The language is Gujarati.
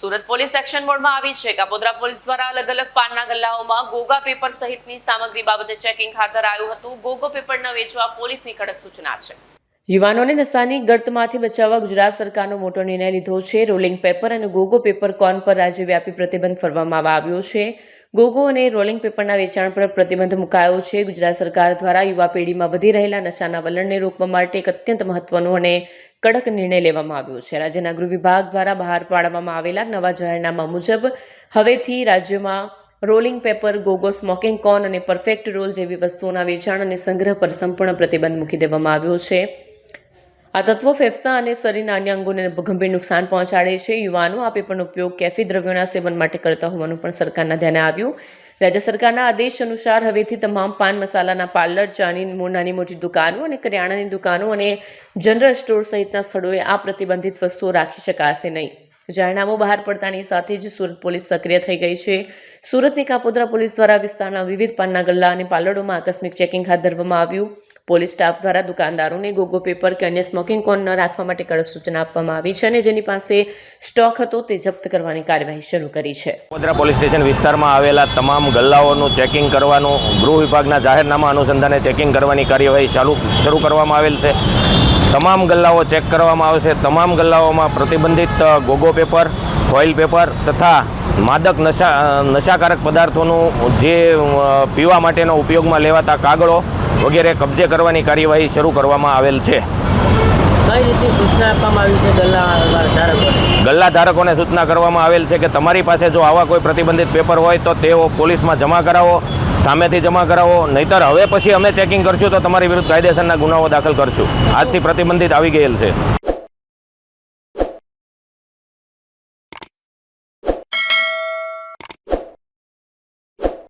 સુરત પોલીસ એક્શન મોડમાં આવી છે. કાપોદ્રા પોલીસ દ્વારા અલગ અલગ પાનના ગલ્લાઓમાં ગોગા પેપર સહિતની સામગ્રી બાબતે ચેકિંગ હાથ ધરાયું હતું. ગોગો પેપર ન વેચવા પોલીસની કડક સૂચના છે. યુવાનોને નશાની ગર્તમાંથી બચાવવા ગુજરાત સરકારનો મોટો નિર્ણય લીધો છે. રોલિંગ પેપર અને ગોગો પેપર કોન પર રાજ્યવ્યાપી પ્રતિબંધ ફરવામાં આવ્યો છે. ગોગો અને રોલિંગ પેપરના વેચાણ પર પ્રતિબંધ મુકાયો છે. ગુજરાત સરકાર દ્વારા યુવા પેઢીમાં વધી રહેલા નશાના વલણને રોકવા માટે એક અત્યંત મહત્વનો અને કડક નિર્ણય લેવામાં આવ્યો છે. રાજ્યના ગૃહ વિભાગ દ્વારા બહાર પાડવામાં આવેલા નવા જાહેરનામા મુજબ હવેથી રાજ્યમાં rolling paper, Gogo, smoking cone અને પરફેક્ટ રોલ જેવી વસ્તુઓના વેચાણ અને સંગ્રહ પર સંપૂર્ણ પ્રતિબંધ મૂકી દેવામાં આવ્યો છે. આ તત્વો ફેફસા અને શરીરના અન્ય અંગોને ગંભીર નુકસાન પહોંચાડે છે. યુવાનો આ પેપરનો ઉપયોગ કેફી દ્રવ્યોના સેવન માટે કરતા હોવાનું પણ સરકારના ધ્યાને આવ્યું. રાજ્ય સરકારના આદેશ અનુસાર હવેથી તમામ પાન મસાલાના પાર્લર, ચાની નાની મોટી દુકાનો અને કરિયાણાની દુકાનો અને જનરલ સ્ટોર સહિતના સ્થળોએ આ પ્રતિબંધિત વસ્તુઓ રાખી શકાશે નહીં. જાહેરનામું બહાર પડતાની સાથે જ સુરત પોલીસ સક્રિય થઈ ગઈ છે. સુરતની કાપોદ્રા પોલીસ દ્વારા વિસ્તારના વિવિધ પાનના ગલ્લા અને પાલડોમાં આકસ્મિક ચેકિંગ હાથ ધરવામાં આવ્યું. પોલીસ સ્ટાફ દ્વારા દુકાનદારોને ગોગો પેપર કે અન્ય સ્મોકિંગ કોન ન રાખવા માટે કડક સૂચના આપવામાં આવી છે અને જેની પાસે સ્ટોક હતો તે જપ્ત કરવાની કાર્યવાહી શરૂ કરી છે. કાપોદ્રા પોલીસ સ્ટેશન વિસ્તારમાં આવેલા તમામ ગલ્લાઓનું ચેકિંગ કરવાનું ગૃહ વિભાગના જાહેરનામા અનુસંધાને ચેકિંગ કરવાની કાર્યવાહી ચાલુ, શરૂ કરવામાં આવેલ છે. તમામ ગલ્લાઓ ચેક કરવામાં આવશે. તમામ ગલ્લાઓમાં પ્રતિબંધિત ગોગો પેપર ફોઇલ પેપર તથા માદક નશા નશાકારક પદાર્થોનું જે પીવા માટેનો ઉપયોગમાં લેવાતા કાગળો વગેરે કબજે કરવાની કાર્યવાહી શરૂ કરવામાં આવેલ છે. કઈ રીતની સૂચના આપવામાં આવી છે ગલ્લા ગલ્લા ધારકોને સૂચના કરવામાં આવેલ છે કે તમારી પાસે જો આવા કોઈ પ્રતિબંધિત પેપર હોય તો તેઓ પોલીસમાં જમા કરાવો. સામેથી જમા કરાવો. નહીતર હવે પછી અમે ચેકિંગ કરશું તો તમારી વિરુદ્ધ કાયદેસરના ગુનાઓ દાખલ કરશું. આજથી પ્રતિબંધિત આવી ગયેલ છે.